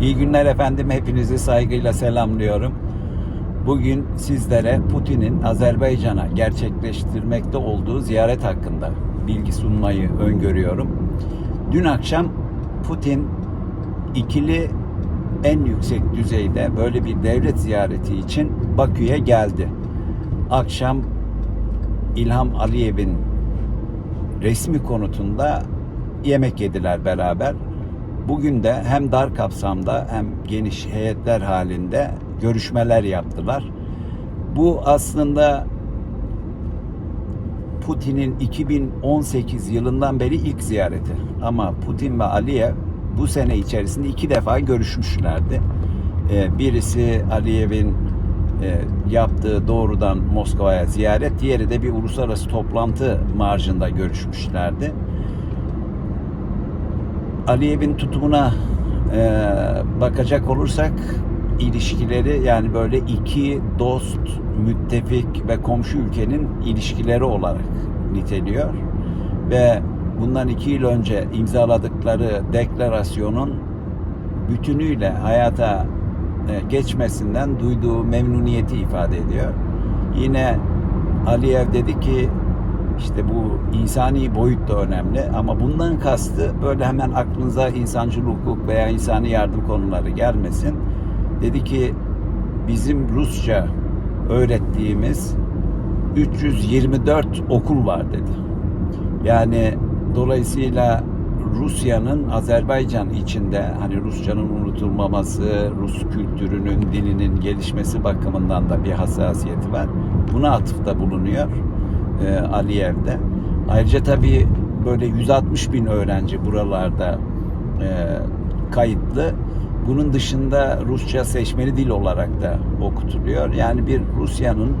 İyi günler efendim. Hepinizi saygıyla selamlıyorum. Bugün sizlere Putin'in Azerbaycan'a gerçekleştirmekte olduğu ziyaret hakkında bilgi sunmayı öngörüyorum. Dün akşam Putin ikili en yüksek düzeyde böyle bir devlet ziyareti için Bakü'ye geldi. Akşam İlham Aliyev'in resmi konutunda yemek yediler beraber. Bugün de hem dar kapsamda hem geniş heyetler halinde görüşmeler yaptılar. Bu aslında Putin'in 2018 yılından beri ilk ziyareti. Ama Putin ve Aliyev bu sene içerisinde iki defa görüşmüşlerdi. Ee, Birisi Aliyev'in e, yaptığı doğrudan Moskova'ya ziyaret, diğeri de bir uluslararası toplantı marjında görüşmüşlerdi. Aliyev'in tutumuna e, bakacak olursak ilişkileri yani böyle iki dost, müttefik ve komşu ülkenin ilişkileri olarak niteliyor ve bundan iki yıl önce imzaladıkları deklarasyonun bütünüyle hayata e, geçmesinden duyduğu memnuniyeti ifade ediyor. Yine Aliyev dedi ki işte bu insani boyut da önemli ama bundan kastı böyle hemen aklınıza insancıl hukuk veya insani yardım konuları gelmesin. Dedi ki bizim Rusça öğrettiğimiz 324 okul var dedi. Yani dolayısıyla Rusya'nın Azerbaycan içinde hani Rusçanın unutulmaması, Rus kültürünün, dilinin gelişmesi bakımından da bir hassasiyeti var. Buna atıfta bulunuyor e, Aliyev'de. Ayrıca tabii böyle 160 bin öğrenci buralarda e, kayıtlı. Bunun dışında Rusça seçmeli dil olarak da okutuluyor. Yani bir Rusya'nın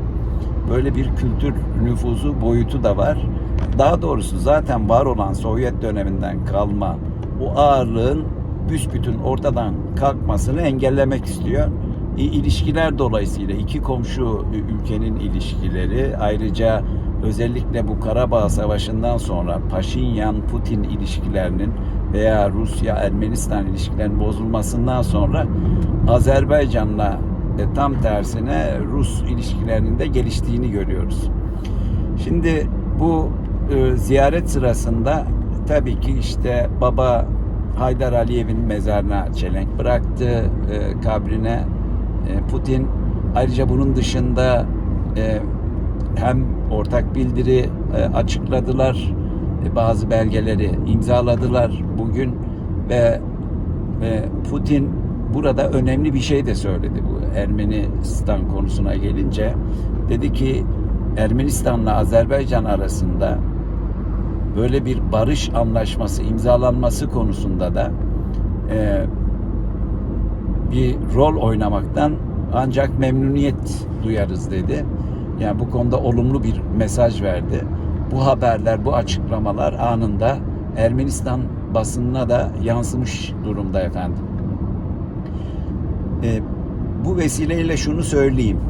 böyle bir kültür nüfuzu boyutu da var. Daha doğrusu zaten var olan Sovyet döneminden kalma o ağırlığın büsbütün ortadan kalkmasını engellemek istiyor. İlişkiler dolayısıyla iki komşu ülkenin ilişkileri ayrıca özellikle bu Karabağ Savaşı'ndan sonra Paşinyan-Putin ilişkilerinin veya Rusya-Ermenistan ilişkilerinin bozulmasından sonra Azerbaycan'la e, tam tersine Rus ilişkilerinin de geliştiğini görüyoruz. Şimdi bu e, ziyaret sırasında tabii ki işte baba Haydar Aliyev'in mezarına çelenk bıraktı e, kabrine e, Putin ayrıca bunun dışında e, hem ortak bildiri e, açıkladılar e, bazı belgeleri imzaladılar bugün ve Putin burada önemli bir şey de söyledi bu Ermenistan konusuna gelince dedi ki Ermenistan'la Azerbaycan arasında böyle bir barış anlaşması imzalanması konusunda da e, bir rol oynamaktan ancak memnuniyet duyarız dedi. Yani bu konuda olumlu bir mesaj verdi. Bu haberler, bu açıklamalar anında Ermenistan basınına da yansımış durumda efendim. E, bu vesileyle şunu söyleyeyim.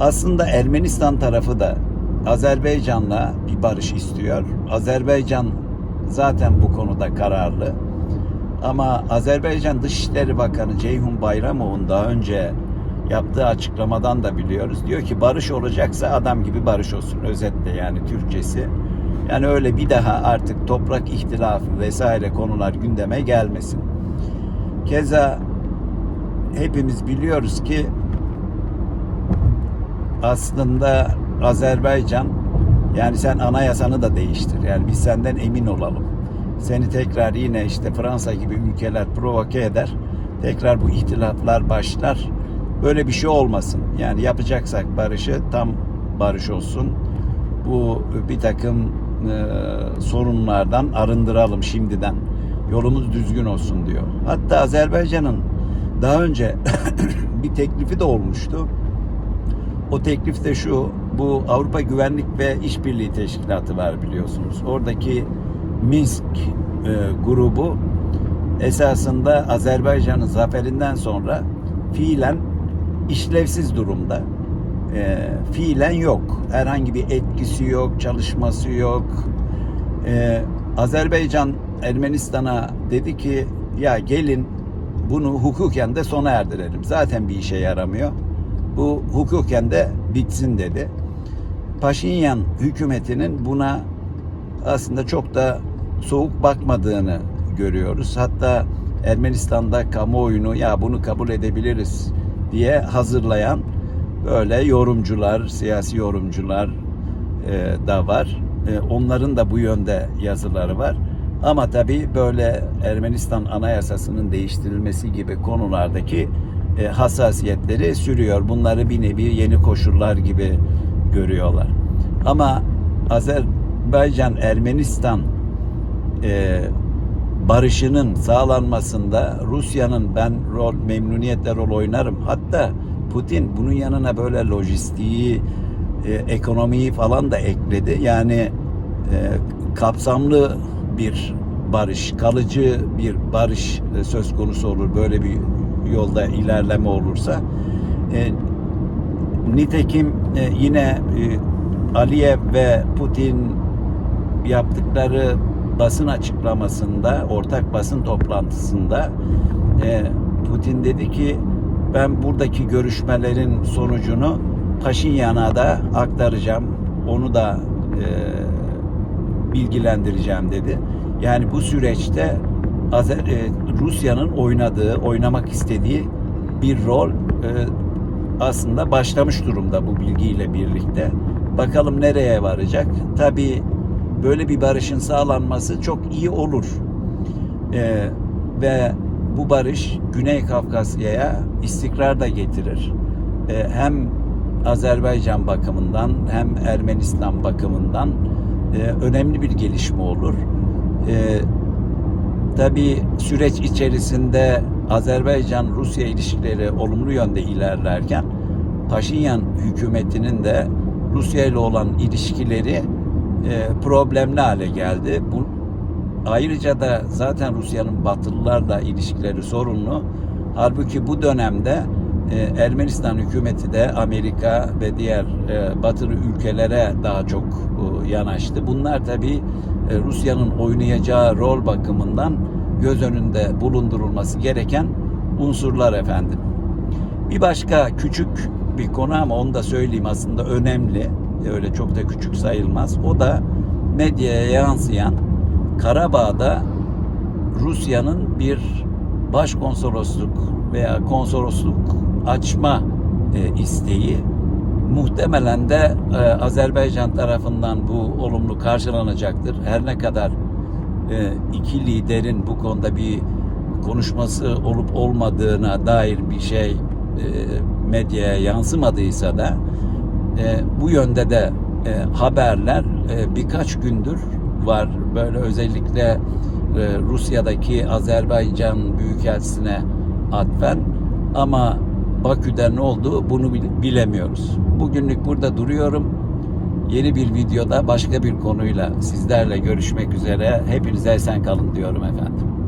Aslında Ermenistan tarafı da Azerbaycan'la bir barış istiyor. Azerbaycan zaten bu konuda kararlı. Ama Azerbaycan Dışişleri Bakanı Ceyhun Bayramov'un daha önce yaptığı açıklamadan da biliyoruz. Diyor ki barış olacaksa adam gibi barış olsun. Özetle yani Türkçesi. Yani öyle bir daha artık toprak ihtilafı vesaire konular gündeme gelmesin. Keza hepimiz biliyoruz ki aslında Azerbaycan yani sen anayasanı da değiştir. Yani biz senden emin olalım. Seni tekrar yine işte Fransa gibi ülkeler provoke eder. Tekrar bu ihtilaflar başlar. Böyle bir şey olmasın. Yani yapacaksak barışı tam barış olsun. Bu bir takım e, sorunlardan arındıralım şimdiden. Yolumuz düzgün olsun diyor. Hatta Azerbaycan'ın daha önce bir teklifi de olmuştu. O teklif de şu, bu Avrupa Güvenlik ve İşbirliği Teşkilatı var biliyorsunuz. Oradaki Minsk e, grubu esasında Azerbaycan'ın zaferinden sonra fiilen işlevsiz durumda. E, fiilen yok. Herhangi bir etkisi yok, çalışması yok. E, Azerbaycan Ermenistan'a dedi ki ya gelin bunu hukuken de sona erdirelim. Zaten bir işe yaramıyor. Bu hukuken de bitsin dedi. Paşinyan hükümetinin buna aslında çok da soğuk bakmadığını görüyoruz. Hatta Ermenistan'da kamuoyunu ya bunu kabul edebiliriz diye hazırlayan böyle yorumcular, siyasi yorumcular e, da var. E, onların da bu yönde yazıları var. Ama tabii böyle Ermenistan Anayasası'nın değiştirilmesi gibi konulardaki e, hassasiyetleri sürüyor. Bunları bir nevi yeni koşullar gibi görüyorlar. Ama Azerbaycan Ermenistan e, barışının sağlanmasında Rusya'nın ben rol memnuniyetle rol oynarım. Hatta Putin bunun yanına böyle lojistiği, e, ekonomiyi falan da ekledi. Yani e, kapsamlı bir barış, kalıcı bir barış e, söz konusu olur. Böyle bir yolda ilerleme olursa. E, nitekim e, yine e, Aliyev ve Putin yaptıkları basın açıklamasında, ortak basın toplantısında e, Putin dedi ki ben buradaki görüşmelerin sonucunu Paşinyan'a da aktaracağım. Onu da e, bilgilendireceğim dedi. Yani bu süreçte Azer, e, Rusya'nın oynadığı, oynamak istediği bir rol e, aslında başlamış durumda bu bilgiyle birlikte. Bakalım nereye varacak? Tabii böyle bir barışın sağlanması çok iyi olur. E, ve bu barış Güney Kafkasya'ya istikrar da getirir. E, hem Azerbaycan bakımından hem Ermenistan bakımından e, önemli bir gelişme olur. E, Tabii süreç içerisinde Azerbaycan-Rusya ilişkileri olumlu yönde ilerlerken Paşinyan hükümetinin de Rusya ile olan ilişkileri e, problemli hale geldi. Bu ayrıca da zaten Rusya'nın Batılılarla ilişkileri sorunlu. Halbuki bu dönemde e, Ermenistan hükümeti de Amerika ve diğer e, batılı ülkelere daha çok e, yanaştı. Bunlar tabii e, Rusya'nın oynayacağı rol bakımından göz önünde bulundurulması gereken unsurlar efendim. Bir başka küçük bir konu ama onu da söyleyeyim aslında önemli. Öyle çok da küçük sayılmaz. O da medyaya yansıyan Karabağ'da Rusya'nın bir başkonsolosluk veya konsolosluk açma e, isteği muhtemelen de e, Azerbaycan tarafından bu olumlu karşılanacaktır. Her ne kadar e, iki liderin bu konuda bir konuşması olup olmadığına dair bir şey e, medyaya yansımadıysa da e, bu yönde de e, haberler e, birkaç gündür var. Böyle özellikle e, Rusya'daki Azerbaycan Büyükelçisi'ne atfen ama Bakü'de ne oldu bunu bilemiyoruz. Bugünlük burada duruyorum. Yeni bir videoda başka bir konuyla sizlerle görüşmek üzere. Hepinize esen kalın diyorum efendim.